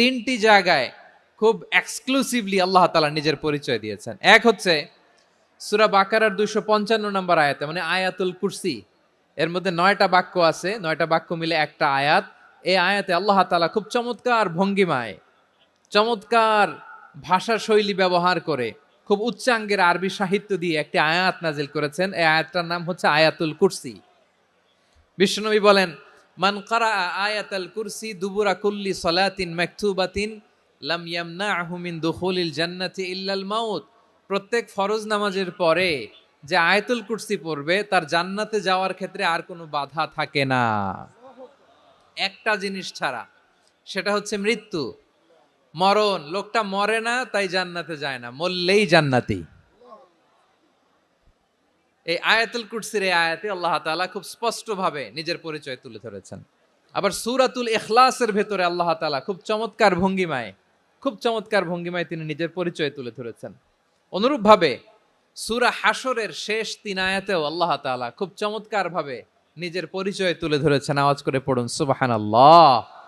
তিনটি জায়গায় খুব এক্সক্লুসিভলি আল্লাহ তালা নিজের পরিচয় দিয়েছেন। এক হচ্ছে সুরা বাকারার দুইশো পঞ্চান্ন নম্বর আয়াতে মানে আয়াতুল কুরসি। এর মধ্যে নয়টা বাক্য আছে, নয়টা বাক্য মিলে একটা আয়াত। এই আয়াতে আল্লাহ তালা খুব চমৎকার ভঙ্গিমায়, চমৎকার ভাষা শৈলী ব্যবহার করে খুব উচ্চাঙ্গের আরবি সাহিত্য দিয়ে একটি আয়াত নাজিল করেছেন। এই আয়াতটার নাম হচ্ছে আয়াতুল কুরসি। বিশ্বনবী বলেন মান কারা আয়াতাল কুরসি দুবুরা কুল্লি সলাতিন মাকতুবাতিন লাম ইয়ামনাহু মিন দুখুলিল জান্নাতি ইল্লাল মাউত। প্রত্যেক ফরজ নামাজের পরে যে আয়াতুল কুরসি পড়বে, তার জান্নাতে যাওয়ার ক্ষেত্রে আর কোনো বাধা থাকে না। একটা জিনিস ছাড়া, সেটা হচ্ছে মৃত্যু। মরণ, লোকটা মরে না, তাই জান্নাতে যায় না। মরলেই জান্নাতি। এই আয়াতুল কুরসির এই আয়াতে আল্লাহ তাআলা খুব স্পষ্টভাবে নিজের পরিচয় তুলে ধরেছেন। আবার সুরাতুল ইখলাসের ভেতরে আল্লাহ তাআলা খুব চমৎকার ভঙ্গিমায়, খুব চমৎকার ভঙ্গিমায় তিনি নিজের পরিচয় তুলে ধরেছেন। অনুরূপভাবে সুরা হাসরের শেষ তিন আয়াতেও আল্লাহ তাআলা খুব চমৎকার ভাবে নিজের পরিচয় তুলে ধরেছেন। আওয়াজ করে পড়ুন, সুবহানাল্লাহ।